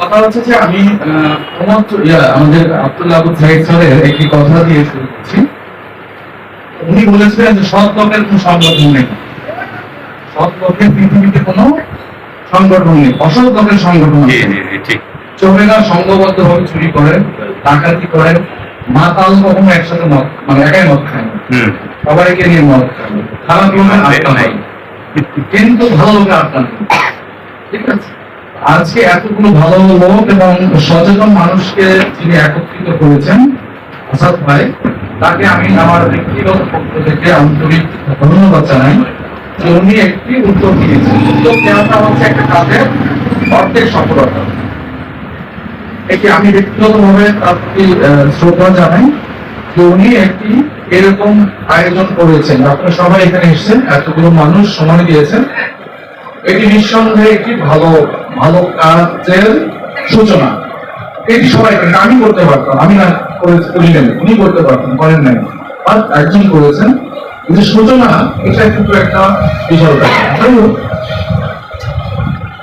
কথা হচ্ছে যে আমি আমাদের আব্দুল্লাহ আবু সাইদ স্যারের একটি কথা দিয়ে শুরু করছি। উনি বলেছিলেন যে সৎ লোকের কোনো সংগঠন নেই। সৎ লোকের পৃথিবীতে কোনো সংগঠন নেই। অসৎ লোকের সংগঠন চোরেরা সংঘবদ্ধ ভাবে চুরি করেন ডাকাতি করেন মাতাল কখনো একসাথে মদ মানে একাই মদ খায় সবাইকে নিয়ে মদ খায়। খারাপ লোকের আটকা নাই। কিন্তু ভালো লোকের আটকা নেই। ঠিক আছে? আজকে এতগুলো ভালো লোক এবং সচেতন মানুষকে যিনি একত্রিত করেছেন, আসাদ ভাই, তাকে আমি আমার ব্যক্তিগত পক্ষ থেকে আন্তরিক ধন্যবাদ জানাই যে উনি একটি উদ্যোগ নিয়েছেন উদ্যোগ নেওয়াটা হচ্ছে একটা কাজের অর্ধেক সফলতা। এটি আমি ব্যক্তিগতভাবে তার প্রতি শ্রদ্ধা জানাই যে উনি একটি এরকম আয়োজন করেছেন। আপনারা সবাই এখানে এসেছেন, এতগুলো মানুষ সময় দিয়েছেন। এটি নিঃসন্দেহে একটি ভালো ভালো কাজের সূচনা। এটি সবাই আমি করতে পারতাম। আমি না উনি করতে পারতেন, করেন নাই। একজন করেছেন। কিন্তু সূচনা, এটা কিন্তু একটা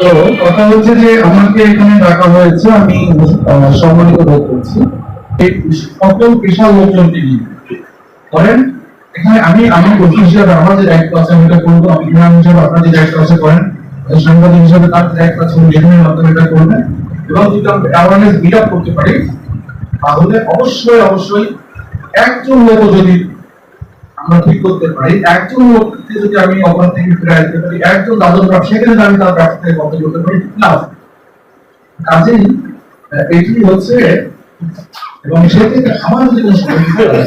তো কথা হচ্ছে যে আমাকে এখানে ডাকা হয়েছে। আমি সম্মানিত বোধ করছি। সকল পেশার লোকজনকে নিয়ে। এখানে আমি আমার বন্ধু হিসাবে আমার যে দায়িত্ব আছে আমি এটা করব। আমি ইমাম হিসাবে আপনার যে দায়িত্ব আছে করেন। সাংবাদিক হিসাবে তার দায়িত্ব আছে লেখনের মাধ্যমে এটা করবেন এবং যদি আমরা অ্যাওয়ারনেস বিল আপ করতে পারি তাহলে অবশ্যই অবশ্যই একজন লোক যদি আমরা ঠিক করতে পারি একজন লোককে যদি আমি অপরাধ থেকে ফিরে আসতে পারি একজন দাদন যদি আমি তার ব্যবসা থেকে বন্ধ করতে পারি লাভ কাজেই এটি হচ্ছে এবং সে থেকে আমার যদি কোনো সমস্যা হয়,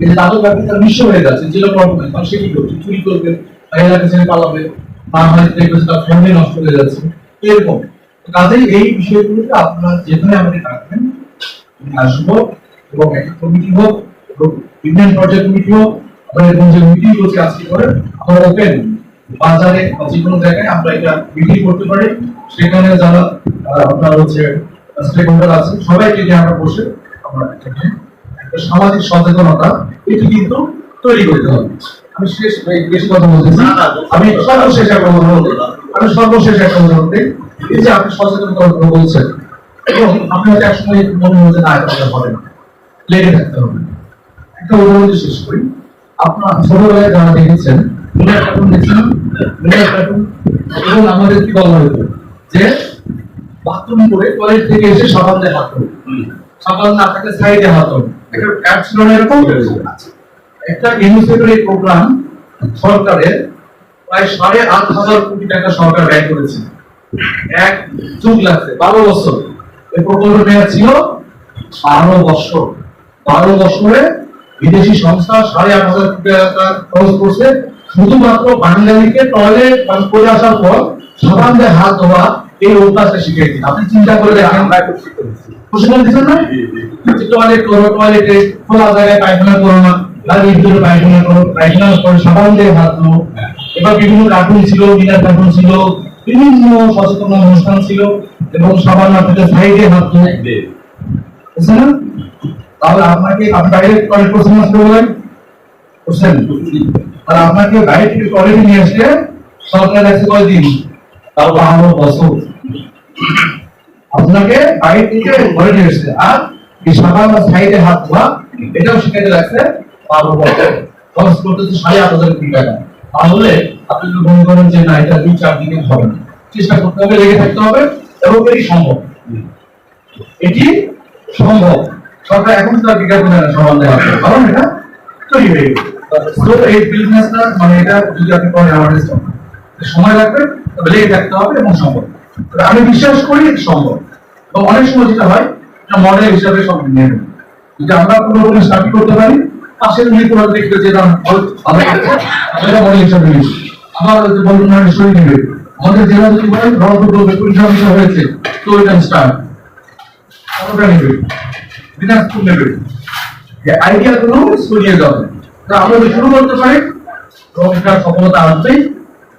এই যে হয়ে যাচ্ছে সে কি করছে চুরি করবে এলাকা ছেড়ে পালাবে কমিটি হোক যে আমরা বাজারে জায়গায় আমরা এটা করতে পারি। সেখানে যারা আপনার হচ্ছে আছে, সবাইকে আমরা বসে আমরা সামাজিক সচেতনতা এটি কিন্তু তৈরি করতে হবে আমি শেষ বেশি কথা বলতেছি না, আমি সর্বশেষ একটা কথা বলতে আমি সর্বশেষ একটা কথা বলতে এই যে আপনি সচেতনতার কথা বলছেন এবং আপনি হয়তো একসময় মনে হচ্ছে না এটা হবে না লেগে থাকতে হবে। একটা উদাহরণ শেষ করি। আপনার ছোটবেলায় যারা দেখেছেন এবং আমাদের কি বলা হতো যে বাথরুম করে টয়লেট থেকে এসে সাবান দিয়ে হাত। সাবান না থাকলে সাইডে হাত ধোয়। বারো বিদেশি সংস্থা সাড়ে আট হাজার কোটি টাকা খরচ করছে। শুধুমাত্র বাঙালিকে টয়লেট করে আসার পর সাবান হাত ধোয়া এই অভ্যাসটা শিখিয়ে দিন। আপনি চিন্তা করে দেখেন। প্রশিক্ষণ দিচ্ছেন না? টয়লেট করো টয়লেটে খোলা জায়গায় পায়খানা করো না। ভিতরে পায়খানা করো। পায়খানা করে সাবান দিয়ে হাত ধো। এবার বিভিন্ন কার্টুন ছিল বিনা কার্টুন ছিল বিভিন্ন সচেতন অনুষ্ঠান ছিল এবং সাবান না থেকে সাইডে হাত ধো। বুঝছেন না? তাহলে আপনাকে আপনি বাইরে টয়লেট করছেন না বলেন? করছেন তাহলে আপনাকে বাইরে থেকে টয়লেটে নিয়ে আসলে সরকার আছে কয়দিন? তাও আপনাকে বাইরে নিয়ে হাত ধোয়া, এটাও শিখাইতে লাগছে তাহলে আপনি মনে করেন যে না, এটা দুই চার দিনে হবে না। চেষ্টা করতে হবে, লেগে থাকতে হবে এবং এটি সম্ভব। এটি সম্ভব। সরকার এখন। কারণ এটা তৈরি হয়ে গেছে। তো এই বিজনেসটা মানে এটা যদি আপনি করেন সময় লাগবে তবে লেগে থাকতে হবে এবং সম্ভব। আমি বিশ্বাস করি সম্ভব। এবং অনেক সময় যেটা হয়, এটা মডেল হিসাবে সব নিয়ে নেবে। যদি আমরা কোনো কোনো স্টাডি করতে পারি পাশের মিলিত হলে দেখবে যে না ভালো ভালো সেটা মডেল হিসাবে নিচ্ছি আবার না শরীর নেবে। আমাদের জেলা যদি বলেন বলবে পরীক্ষা হয়েছে, তো ক্যান স্টার্ট কতটা নেবে। দিনাজপুর নেবে। যে আইডিয়া গুলো ছড়িয়ে যাবে তো আমরা শুরু করতে পারি এবং সফলতা আসবেই। তো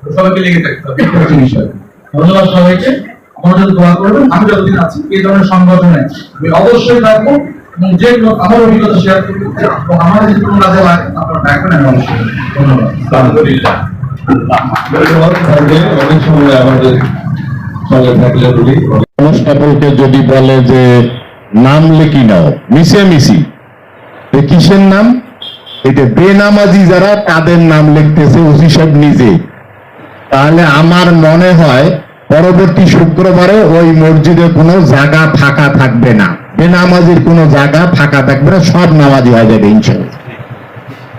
সবাইকে লেগে থাকতে হবে। বিষয়। ধন্যবাদ সবাইকে। আমাদের দোয়া করবেন। আমি যতদিন আছি এই ধরনের সংগঠনে আমি অবশ্যই থাকব এবং যে আমার অভিজ্ঞতা শেয়ার করব। এবং আমার যদি কোনো কাজে লাগে আপনারা ডাকবেন আমি অবশ্যই ধন্যবাদ। অনেক সময় আমাদের সঙ্গে থাকলে বলি কনস্টেবলকে যদি বলে যে নাম লিখি নাও মিশে মিশি। কিসের নাম? এটা বেনামাজি যারা তাদের নাম লিখতেছে ওসি সাহেব নিজে। তাহলে আমার মনে হয় পরবর্তী শুক্রবারে ওই মসজিদে কোনো জায়গা ফাঁকা থাকবে না। বেনামাজির কোনো জায়গা ফাঁকা থাকবে না, সব নামাজি হয়ে যাবে ইনশাল্লাহ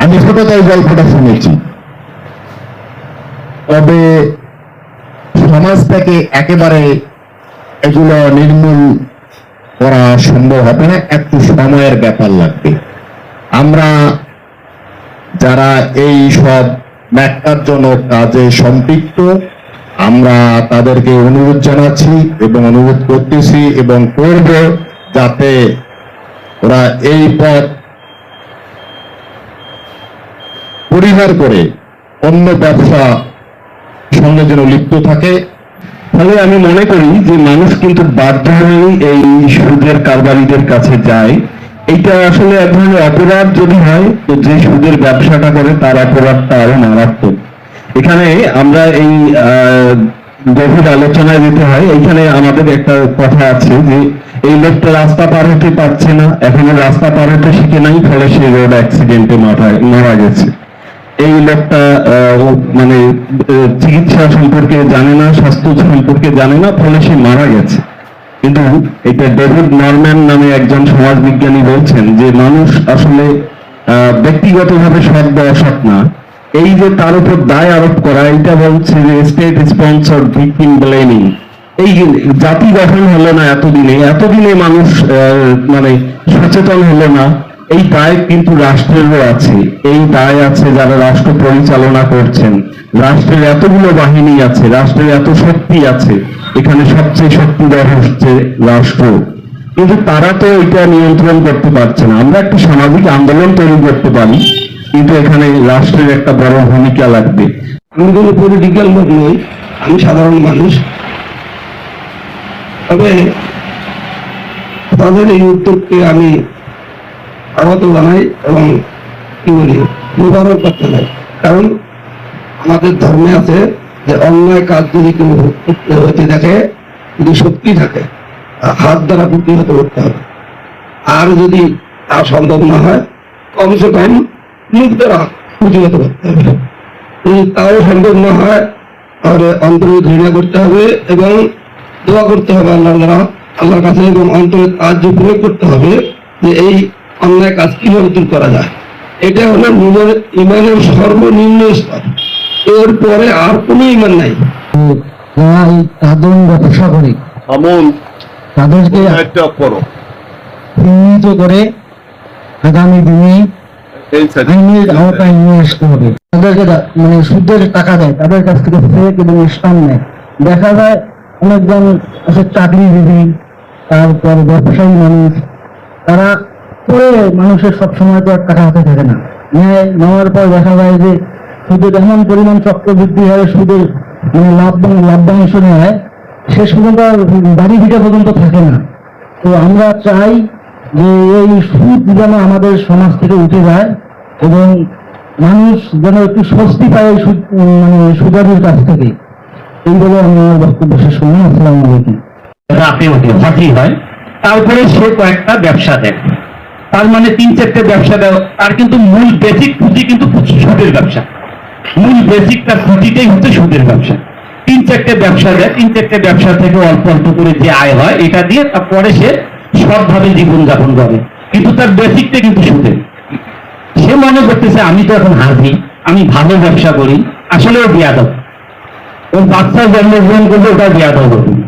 আমি ছোটতাই গল্পটা শুনেছি। তবে সমাজ থেকে একেবারে এগুলো নির্মূল করা সম্ভব হবে না, একটু সময়ের ব্যাপার লাগবে। আমরা যারা এই সব ন্যাক্কারজনক কাজে সম্পৃক্ত। আমরা তাদেরকে অনুরোধ জানাচ্ছি এবং অনুরোধ করতেছি এবং করব যাতে ওরা এই পথ পরিহার করে অন্য ব্যবসা সঙ্গে যেন লিপ্ত থাকে। ফলে আমি মনে করি যে মানুষ কিন্তু বাধ্য হয়েই এই সুদের কারবারিদের কাছে যায়। এইটা আসলে এক ধরনের অপরাধ যদি হয়, তো যে সুদের ব্যবসাটা করে, তার অপরাধটা আরও মারাত্মক। এখানে আমরা এই গভীর আলোচনায় যেতে হয়, এইখানে আমাদের একটা কথা আছে যে, এই লোকটা রাস্তা পার হতে পারছে না, এখনও রাস্তা পার হতে শিখে নাই, ফলে সে রোড অ্যাক্সিডেন্টে মারা গেছে। এই লোকটা মানে চিকিৎসা সম্পর্কে জানে না, স্বাস্থ্য সম্পর্কে জানে না, ফলে সে মারা গেছে। কিন্তু এটা ডেভিড নরম্যান নামে একজন সমাজবিজ্ঞানী বলছেন যে মানুষ আসলে ব্যক্তিগতভাবে সৎ বা অসৎ না। এই যে তার উপর দায় আরোপ করা, এটা বলছে যে স্টেট স্পন্সর ভিকটিম ব্লেমিং এই জাতি গঠন হলো না এতদিনে এতদিনে মানুষ মানে সচেতন হলো না, এই দায় কিন্তু রাষ্ট্রেরও আছে। এই দায় আছে যারা রাষ্ট্র পরিচালনা করছেন। রাষ্ট্রের এতগুলো বাহিনী আছে, রাষ্ট্রের এত শক্তি আছে। এখানে সবচেয়ে শক্তিধর হচ্ছে রাষ্ট্র। কিন্তু তারা তো এটা নিয়ন্ত্রণ করতে পারছে না। আমরা একটা সামাজিক আন্দোলন তৈরি করতে পারি, কিন্তু এখানে রাষ্ট্রের একটা বড় ভূমিকা লাগবে। আমি কোনো পলিটিক্যাল লোক নই, আমি সাধারণ মানুষ। তবে তাদের এই উদ্যোগকে আমি স্বাগত জানাই এবং কি বলি, মোবারক করতে চাই কারণ আমাদের ধর্মে আছে যে অন্যায় কাজ যদি কেউ হতে দেখে যদি শক্তি থাকে হাত দ্বারা প্রতিহত করতে হবে। আর যদি তা সম্ভব না হয়, কমসে কম মুখ দ্বারা প্রতিহত করতে হবে। যদি তাও সম্ভব না হয়, তাহলে অন্তরে ঘৃণা করতে হবে এবং দোয়া করতে হবে আল্লাহ দ্বারা, আল্লাহর কাছে এবং অন্তরে কার্য প্রয়োগ করতে হবে যে এই অন্যায় কাজ কীভাবে দূর করা যায়। এটা হলো নিজের ইমানের সর্বনিম্ন স্তর। এরপরে আর কোনো ইমান নাই। যারা এই কাঁদন ব্যবসা করে। আমন তাদেরকে একটা করো। চিহ্নিত করে আগামী দিনে আইনের আওতায় নিয়ে আসতে হবে। তাদেরকে মানে সুদের টাকা দেয় তাদের কাছ থেকে ফেক এবং স্টাম নেয়। দেখা যায় অনেকজন আছে চাকরিজীবী তারপর ব্যবসায়ী মানুষ তারা করে মানুষের সব সময় তো আর টাকা হাতে থাকে না। নেয় নেওয়ার পর দেখা যায় যে সুদের এমন পরিমাণ চক্রবৃদ্ধি হয়, সুদের মানে লাভ লাভ্যাংশ নেয় শেষ পর্যন্ত বাড়ি ভিটা পর্যন্ত থাকে না। তো আমরা চাই যে এই সুদ যেন আমাদের সমাজ থেকে উঠে যায় এবং মানুষ যেন একটু স্বস্তি পায় এই সুদ মানে সুদারির কাছ থেকে। এই বলে আমি আমার বক্তব্য শেষ করলাম। আসসালামু আলাইকুম। রাতে ওঠে হয়। তারপরে সে কয়েকটা ব্যবসা দেয় তার মানে তিন চারটে ব্যবসা দেয় তার কিন্তু মূল বেসিক পুঁজি কিন্তু সুদের ব্যবসা। মূল বেসিকটা পুঁজিটাই হচ্ছে সুদের ব্যবসা। তিন চারটে ব্যবসা দেয়, তিন চারটে ব্যবসা থেকে অল্প অল্প করে যে আয় হয়, এটা দিয়ে তারপরে সে সৎভাবে জীবনযাপন করে। কিন্তু তার বেসিকটা কিন্তু সুদের। সে মনে করতেছে, আমি তো এখন হাসি আমি ভালো ব্যবসা করি, আসলে ও বিয়াদব। ওর বাচ্চা জন্মগ্রহণ করলে ওটা বিয়াদব হবে।